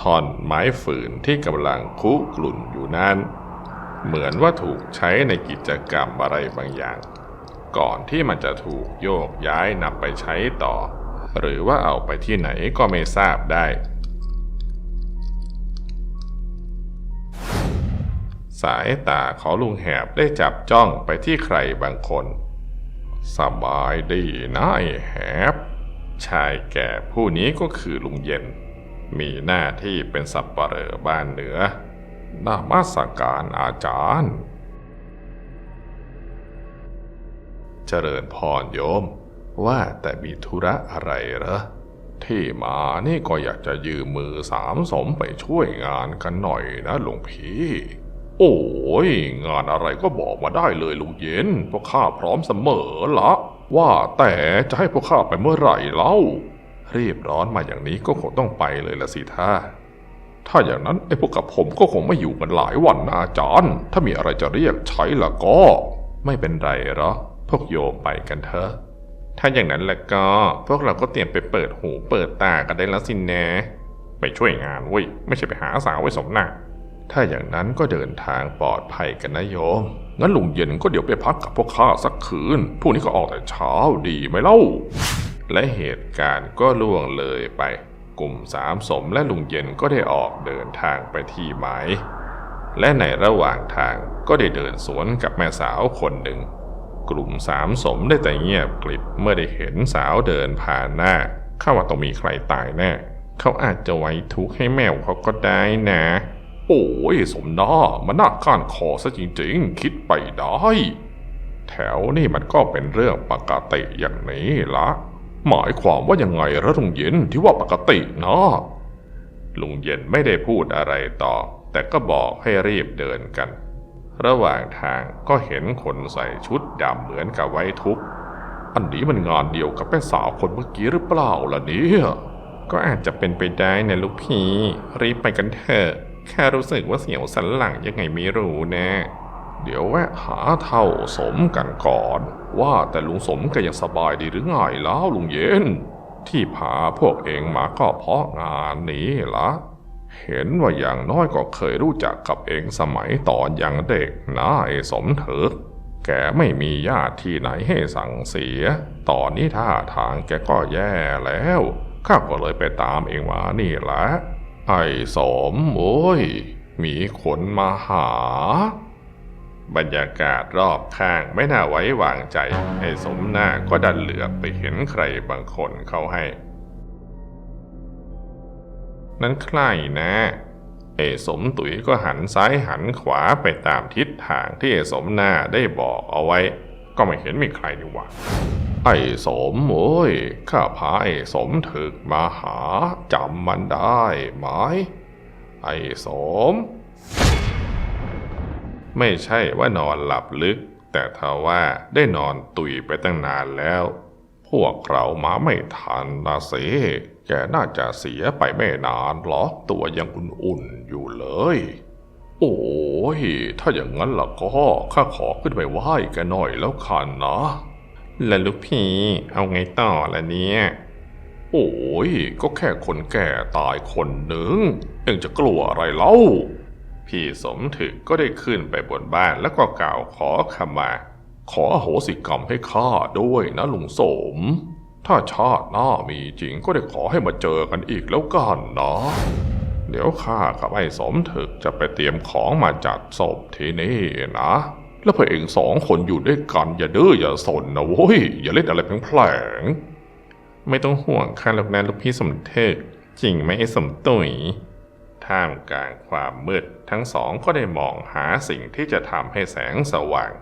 ท่อนไม้ฝืนที่กำลังคุกรุ่นอยู่นั้น เหมือนว่าถูกใช้ในกิจกรรมอะไรบางอย่าง ก่อนที่มันจะถูกโยกย้ายนำไปใช้ต่อ หรือว่าเอาไปที่ไหนก็ไม่ทราบได้ สายตาของลุงแหบได้จับจ้องไปที่ใครบางคน สบายดีนะไอ้แหบชายแก่ผู้นี้ก็คือลุงเย็น มีหน้าที่เป็นสับปเหร่อบ้านเหนือนามาสการอาจารย์ เจริญพรโยม ว่าแต่มีธุระอะไรเหรอ ที่มานี่ก็อยากจะยืมมือสามสมไปช่วยงานกันหน่อยนะหลวงพี่ โอ้ย งานอะไรก็บอกมาได้เลยลุงเย็น พวกข้าพร้อมเสมอละ ว่าแต่จะให้พวกข้าไปเมื่อไหร่เล่า รีบร้อนมาอย่างนี้ก็คงต้องไปเลยละสิท่าถ้าอย่างนั้นไอ้พวกกับผมก็คงไม่อยู่กันหลายวันนะอาจารย์ ถ้ามีอะไรจะเรียกใช้ละก็ ไม่เป็นไรหรอกพวกโยมไปกันเถอะ ถ้าอย่างนั้นแล้วก็ พวกเราก็เตรียมไปเปิดหูเปิดตากันได้แล้วสินแนะไปช่วยงานเว้ย ไม่ใช่ไปหาสาวไว้สมหน้าถ้าอย่างนั้นก็เดินทางปลอดภัยกันนะโยม งั้นลุงเย็นก็เดี๋ยวไปพักกับพวกข้าสักคืนพรุ่งนี้ก็ออกแต่เช้าดีไหมเล่า และเหตุการณ์ก็ล่วงเลยไป กลุ่มสามสมและลุงเย็นก็ได้ออกเดินทางไปที่ไม้และในระหว่างทางก็ได้เดินสวนกับแม่สาวคนหนึ่ง กลุ่มสามสมได้แต่เงียบกริบเมื่อได้เห็นสาวเดินผ่านหน้า เข้าว่าต้องมีใครตายแน่ เขาอาจจะไว้ทุกข์ให้แมวเขาก็ได้นะโอ้ยสมน้ามันน่าก้านคอซะจริงๆ คิดไปได้ แถวนี่มันก็เป็นเรื่องปกติอย่างนี้ละ หมายความว่ายังไงระลุงเย็นที่ว่าปกตินะลุงเย็นไม่ได้พูดอะไรต่อ แต่ก็บอกให้รีบเดินกัน ระหว่างทางก็เห็นคนใส่ชุดดำเหมือนกับไว้ทุกอันนี้มันงานเดียวกับแม่สาวคนเมื่อกี้หรือเปล่าล่ะเนี่ยก็อาจจะเป็นไปได้นะลูกพีรีบไปกันเถอะแค่รู้สึกว่าเสียวสันหลังยังไงไม่รู้นะ เดี๋ยวแวะหาเท่าสมกันก่อน ว่าแต่ลุงสมก็ยังสบายดีหรือไงแล้วลุงเย็น ที่พาพวกเองมาก็เพราะงานนี้ละเห็นว่าอย่างน้อยก็เคยรู้จักกับเองสมัยตอนยังเด็กนะไอ้สมเถิดแกไม่มีญาติที่ไหนให้สั่งเสีย ตอนนี้ท่าทางแกก็แย่แล้ว ข้าก็เลยไปตามเองมานี่แหละ ไอ้สมโอ้ย มีคนมาหา บรรยากาศรอบข้างไม่น่าไว้วางใจ ไอ้สมหน้าก็ดันเหลือบไปเห็นใครบางคนเขาให้ นั้นใครนะ เอสมตุ๋ยก็หันซ้ายหันขวาไปตามทิศทางที่เอสมหน้าได้บอกเอาไว้ ก็ไม่เห็นมีใครนี่ว่าไอ้สมโอ้ยข้าพาไอ้สมถึกมาหาจำมันได้ไหมไอ้สม ไม่ใช่ว่านอนหลับลึก แต่ถ้าว่าได้นอนตุยไปตั้งนานแล้ว พวกเรามาไม่ทันนะสิแกน่าจะเสียไปไม่นานหรอกตัวยังอุ่นๆอยู่เลย โอ้ย ถ้าอย่างนั้นล่ะก็ข้าขอขึ้นไปไหว้แกหน่อยแล้วกันนะแล้วลูกพี่เอาไงต่อละเนี่ย โอ้ย ก็แค่คนแก่ตายคนหนึ่งเอ็งจะกลัวอะไรเล่า พี่สมถึกก็ได้ขึ้นไปบนบ้านแล้วก็กล่าวขอขมา ขอโหสิกรรมให้ข้าด้วยนะลุงสม ถ้าชาติหน้ามีจริงก็ได้ขอให้มาเจอกันอีกแล้วกันเนาะเดี๋ยวข้ากับไอ้สมถึกจะไปเตรียมของมาจัดศพที่นี่นะ แล้วพอเองสองคนอยู่ด้วยกันอย่าดื้ออย่าสนนะเว้ยอย่าเล่นอะไรแผลงไม่ต้องห่วงข้าหรอกนะลูกพี่สมถึกจริงไหมไอ้สมตุ๋ย ท่ามกลางความมืด ทั้งสองก็ได้มองหาสิ่งที่จะทำให้แสงสว่าง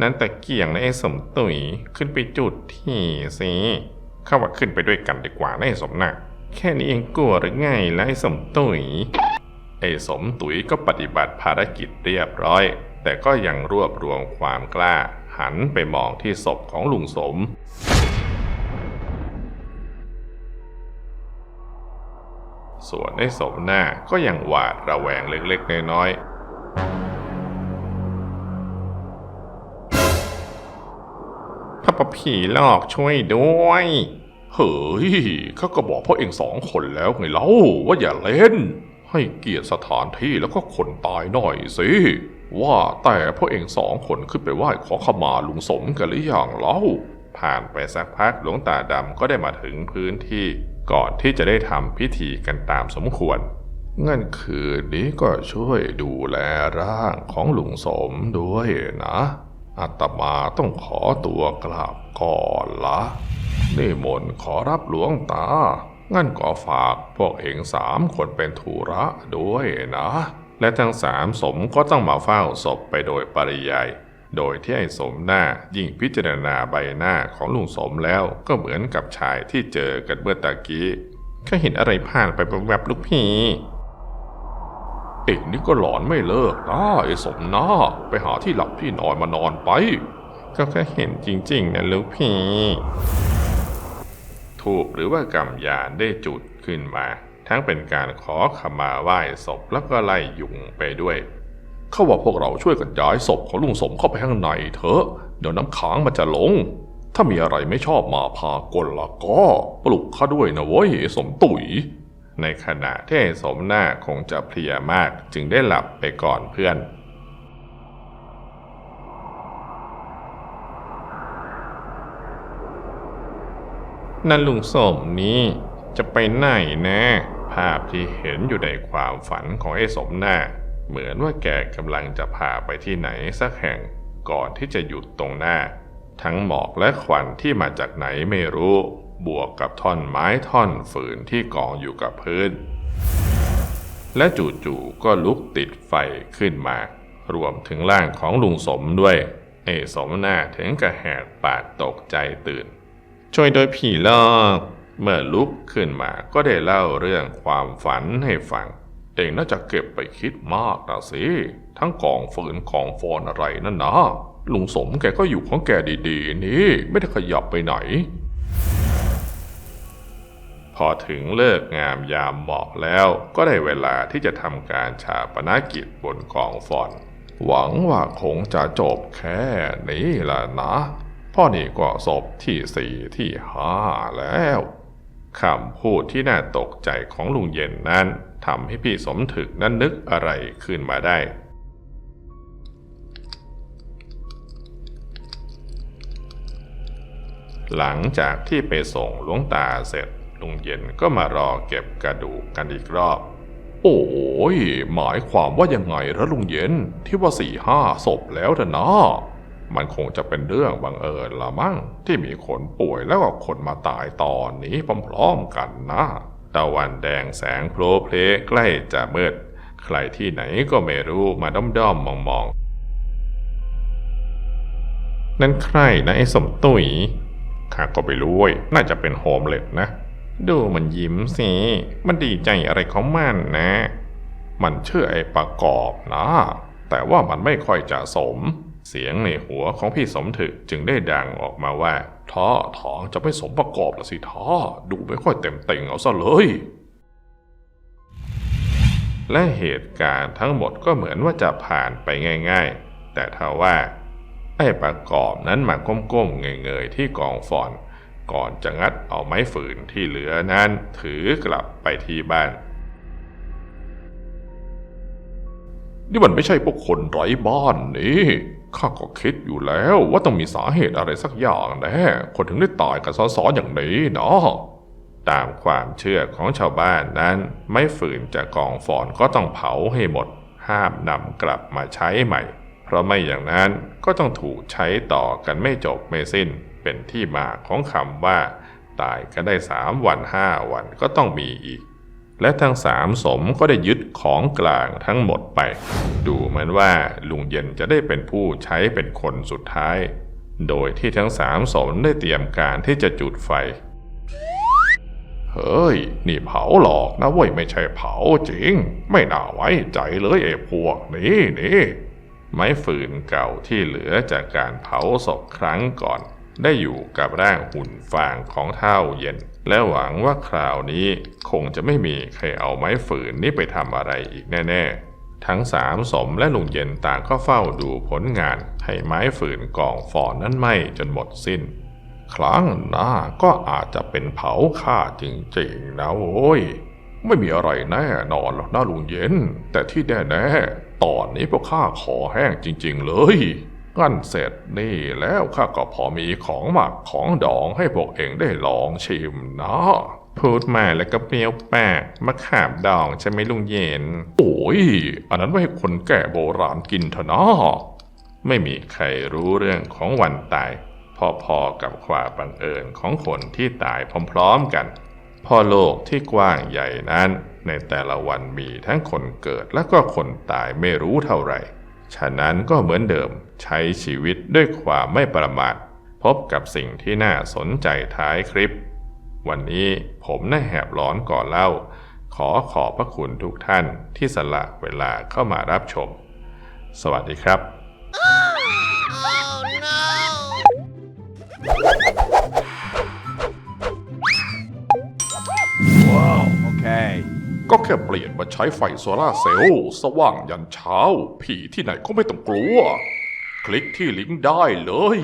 นั้นแต่เกี่ยงและไอ้สมตุยขึ้นไปจุดที่สิเข้าว่าขึ้นไปด้วยกันดีกว่านะไอ้สมนะแค่นี้เองกลัวหรือไงและไอ้สมตุยไอ้สมตุยก็ปฏิบัติภารกิจเรียบร้อย แต่ก็ยังรวบรวมความกล้า หันไปมองที่ศพของลุงสม ส่วนไอ้สมหน้าก็ยังหวาดระแวงเล็กๆ น้อยๆพระปผีหลอกช่วยด้วย เฮ้ยข้าก็บอกพวกเองสองคนแล้วไงเล่าว่าอย่าเล่น ให้เกียรติสถานที่แล้วก็คนตายหน่อยสิ ว่าแต่พวกเองสองคนขึ้นไปไหว้ขอขมาลุงสมกันหรือยังเล่า ผ่านไปสักพักหลวงตาดำก็ได้มาถึงพื้นที่ ก่อนที่จะได้ทำพิธีกันตามสมควรงั้นคืนนี้ก็ช่วยดูแลร่างของหลุงสมด้วยนะอาตมาต้องขอตัวกลับก่อนละนี่มนขอรับหลวงตา งั้นก็ฝากพวกเองสามคนเป็นธุระด้วยนะ และทั้งสามสมก็ต้องมาเฝ้าศพไปโดยปริยาย โดยที่ไอ้สมหน้ายิ่งพิจารณาใบหน้าของลุงสมแล้วก็เหมือนกับชายที่เจอกันเมื่อตะกี้แค่เห็นอะไรผ่านไปแวบๆลูกพี่เอกนี่ก็หลอนไม่เลิกนะไอ้สมหน้าไปหาที่หลับที่นอนมานอนไป ก็แค่เห็นจริง ๆนะลูกพี่ทูบหรือว่ากำยานได้จุดขึ้นมา ทั้งเป็นการขอขมาไหว้ศพแล้วก็ไล่ยุงไปด้วย เขาว่าพวกเราช่วยกันย้ายศพของลุงสมเข้าไปข้างในเถอะ เดี๋ยวน้ำค้างมันจะลง ถ้ามีอะไรไม่ชอบมาพากลละก็ปลุกข้าด้วยนะเว้ยสมตุ๋ย ในขณะที่สมหน้าคงจะเพลียมากจึงได้หลับไปก่อนเพื่อนนั่นลุงสมนี้จะไปไหนนะ ภาพที่เห็นอยู่ในความฝันของไอ้สมหน้า เหมือนว่าแกกำลังจะพาไปที่ไหนสักแห่งก่อนที่จะหยุดตรงหน้า ทั้งหมอกและควันที่มาจากไหนไม่รู้ บวกกับท่อนไม้ท่อนฝืนที่กองอยู่กับพื้น และจู่ๆก็ลุกติดไฟขึ้นมา รวมถึงร่างของลุงสมด้วย เอสมหน้าถึงกระแหกปากตกใจตื่น ช่วยโดยผีลอกเมื่อลุกขึ้นมาก็ได้เล่าเรื่องความฝันให้ฟัง เองน่าจะเก็บไปคิดมากนะสิ ทั้งกองฝืนกองฟอนอะไรนั่นนะ ลุงสมแกก็อยู่ของแกดีๆ นี่ ไม่ได้ขยับไปไหน พอถึงเลิกงามยามเหมาะแล้วก็ได้เวลาที่จะทำการชาปนกิจบนกองฟอน หวังว่าคงจะจบแค่นี้ละนะเพ่อนี่ก็ศพที่สี่ที่ห้าแล้ว คำพูดที่น่าตกใจของลุงเย็นนั้นทำให้พี่สมถึกนั้นนึกอะไรขึ้นมาได้ หลังจากที่ไปส่งหลวงตาเสร็จลุงเย็นก็มารอเก็บกระดูกกันอีกรอบ โอ้ยหมายความว่ายังไงละลุงเย็นที่ว่าสี่ห้าศพแล้วนะนะ มันคงจะเป็นเรื่องบังเอิญละมั้งที่มีคนป่วยแล้วก็คนมาตายตอนนี้พร้อมๆกันนะตะวันแดงแสงโผล่เพลใกล้จะมืด ใครที่ไหนก็ไม่รู้มาด้อมด้อมๆมองๆ นั่นใครนะไอ้สมตุยข้าก็ไม่รู้เว้ยน่าจะเป็นโฮมเล็ตนะ ดูมันยิ้มสิ มันดีใจอะไรของมันนะ มันชื่อไอ้ประกอบนะ แต่ว่ามันไม่ค่อยจะสม เสียงในหัวของพี่สมถึกจึงได้ดังออกมาว่าท่อทองจะไม่สมประกอบละสิท่อดูไม่ค่อยเต็มเต็งเอาซะเลย และเหตุการณ์ทั้งหมดก็เหมือนว่าจะผ่านไปง่าย ๆ แต่ถ้าว่า ไอ้ประกอบนั้นมาก้มๆเงยๆที่กองฟอนก่อนจะงัดเอาไม้ฝืนที่เหลือนั้น ถือกลับไปที่บ้าน นี่มันไม่ใช่พวกคนไร้บ้านนี่ ข้าก็คิดอยู่แล้วว่าต้องมีสาเหตุอะไรสักอย่างแน่คนถึงได้ตายกันซ้อนๆอย่างนี้เนาะตามความเชื่อของชาวบ้านนั้น ไม้ฝืนจากกองฟอนก็ต้องเผาให้หมด ห้ามนำกลับมาใช้ใหม่ เพราะไม่อย่างนั้นก็ต้องถูกใช้ต่อกันไม่จบไม่สิ้น เป็นที่มาของคำว่า ตายกันได้สามวันห้าวันก็ต้องมีอีก และทั้งสามสมก็ได้ยึดของกลางทั้งหมดไป ดูเหมือนว่าลุงเย็นจะได้เป็นผู้ใช้เป็นคนสุดท้าย โดยที่ทั้งสามสมได้เตรียมการที่จะจุดไฟ เฮ้ย นี่เผาหลอกนะเว้ยไม่ใช่เผาจริง ไม่น่าไว้ใจเลยไอ้พวกนี้นี่ไม้ฟืนเก่าที่เหลือจากการเผาศพครั้งก่อน ได้อยู่กับร่างหุ่นฟางของเท่าเย็น และหวังว่าคราวนี้คงจะไม่มีใครเอาไม้ฝืนนี้ไปทำอะไรอีกแน่ ๆ ทั้งสามสมและลุงเย็นต่างก็เฝ้าดูผลงานให้ไม้ฝืนกองฟอนนั้นไหมจนหมดสิ้น ครั้งหน้าก็อาจจะเป็นเผาฆ่าจริงๆนะโว้ยไม่มีอะไรแน่นอนหรอกนะลุงเย็น แต่ที่แน่ๆตอนนี้พวกข้าขอแห้งจริง ๆ เลย งั้นเสร็จนี่แล้วข้าก็พอมีของหมักของดองให้พวกเองได้ลองชิมนะพูดมาแล้วก็เปรี้ยวแปกมะขามดองใช่ไหมลุงเย็น โอ้ย อันนั้นไว้ให้คนแก่โบราณกินเถอะนาะไม่มีใครรู้เรื่องของวันตาย พอๆกับความบังเอิญของคนที่ตายพร้อมๆกันพอโลกที่กว้างใหญ่นั้น ในแต่ละวันมีทั้งคนเกิดและก็คนตายไม่รู้เท่าไหร่ ฉะนั้นก็เหมือนเดิมใช้ชีวิตด้วยความไม่ประมาท พบกับสิ่งที่น่าสนใจท้ายคลิป วันนี้ผมน่าแหบร้อนก่อนเล่า ขอขอบพระคุณทุกท่านที่สละเวลาเข้ามารับชม สวัสดีครับ Okay. ก็แค่เปลี่ยนมาใช้ไฟโซลาร์เซลล์สว่างยันเช้า ผีที่ไหนก็ไม่ต้องกลัว คลิกที่ลิงก์ได้เลย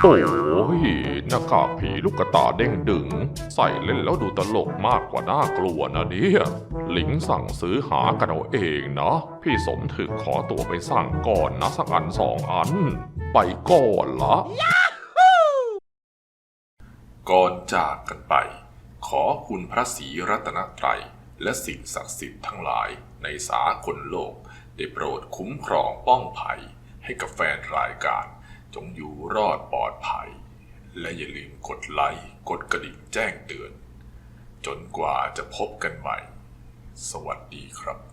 โอ้ยหน้ากากผีลูกกระตาเด้งดึง ใส่เล่นแล้วดูตลกมากกว่าน่ากลัวนะเนี่ยลิงสั่งซื้อหากันเอาเองนะ พี่สมถึกขอตัวไปสั่งก่อนนะสักอันสองอัน ไปก่อนละก่อนจากกันไป ขอคุณพระศรีรัตนตรัย และสิ่งศักดิ์สิทธิ์ทั้งหลายในสากลโลก ได้โปรดคุ้มครองป้องภัยให้กับแฟนรายการ จงอยู่รอดปลอดภัย และอย่าลืมกดไลค์กดกระดิ่งแจ้งเตือน จนกว่าจะพบกันใหม่ สวัสดีครับ